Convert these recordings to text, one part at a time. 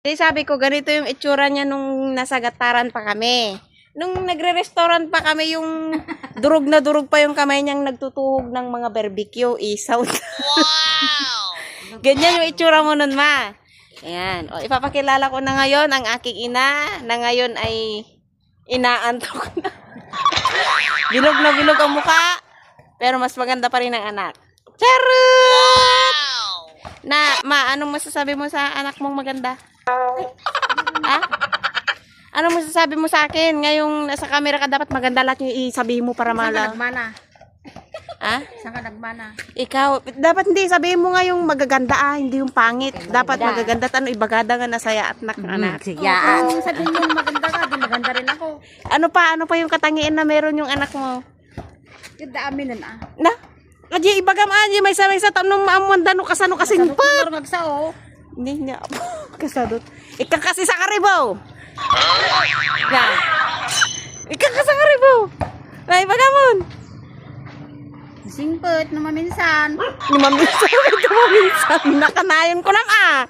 Kasi sabi ko, ganito yung itsura niya nung nasa gataran pa kami. Nung nagre-restaurant pa kami, yung durog na durog pa yung kamay niyang nagtutuhog ng mga barbecue, isaw. Wow! Ganyan yung itsura mo nun, ma. Ayan. O, ipapakilala ko na ngayon ang aking ina na ngayon ay inaantok na. bilog na bilog ang muka, pero mas maganda pa rin ang anak. Charot! Na, ma, anong masasabi mo sa anak mong maganda? Ha? Ano masasabi mo sa akin? Ngayong nasa camera ka, dapat maganda lahat yung isabihin mo para Saan ka mala. nagmana? Ha? Saan ka nagmana? Ikaw, dapat hindi sabihin mo nga yung magaganda ah, hindi yung pangit. Dapat magaganda at ano, ibagada nga nasaya at nak anak. Oo, kung sabihin mo maganda ka, di maganda rin ako. Ano pa, ano pa yung katangian na meron yung anak mo? Yung dami nun ah. Na? Aji, ibagam aji, may sa may sa tanong maamuan dano kasano kasing pa. Pero magsao. Hindi niya. Kasadot. Ikaw kasi sa karibaw. Na. Ikaw ka sa karibaw. Na, ibagamon. Singpot na maminsan. Ni maminsan, ito maminsan. Nakanayon ko lang ah.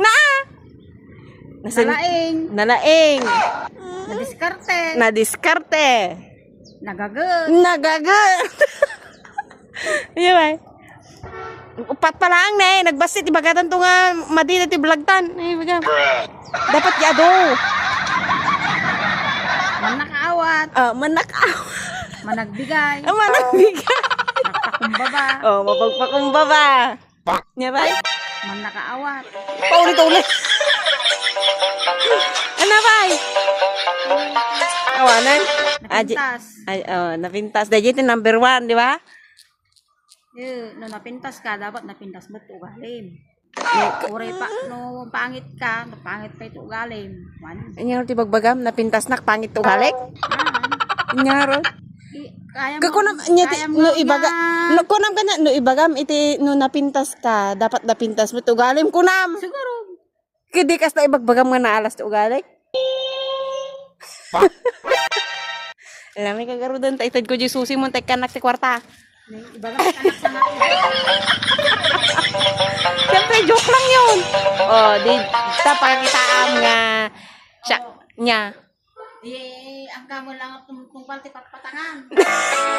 Na ah. Nasa, Nalaing. nalaing. Nadiskarte. Nadiskarte. Nagagot. Nagagat. Iya ba? Upat pa lang na eh. Nagbasit. Ibagatan to nga madina ti blagtan. Eh, bagam. Dapat yado. Manakaawat. Ah, manakaw. Managbigay. Ang managbiga. Nakakumbaba. oh, mapagpakumba ba? Nya ba? Manakaawat. Paulit-ulit. ano ba? Awanan? Aji. Napintas. Ay, oh, napintas. Dahil ito number one, di ba? Eh, no napintas ka, dapat napintas mo ito ugalim. Uri pa, no pangit ka, napangit pa ito ugalim. Man. Ti bagbagam, napintas nak, pangit ugalik. Anyaro. I- Kaya mo, kaya mo no ibaga, no kunam ka na, no ibagam, iti, no napintas ka, dapat napintas mo ti ugalim, kunam. Siguro, Kidi kas na ibagbagam nga naalas ti ugalik. Alam mo kagaro doon, taitad ko di susi mo, tay kanak ti kwarta. Siyempre, joke lang yun. Oh, di, tapakakitaam nga, siya, niya. Di, ang kamo lang at tungkol ti patpatangan.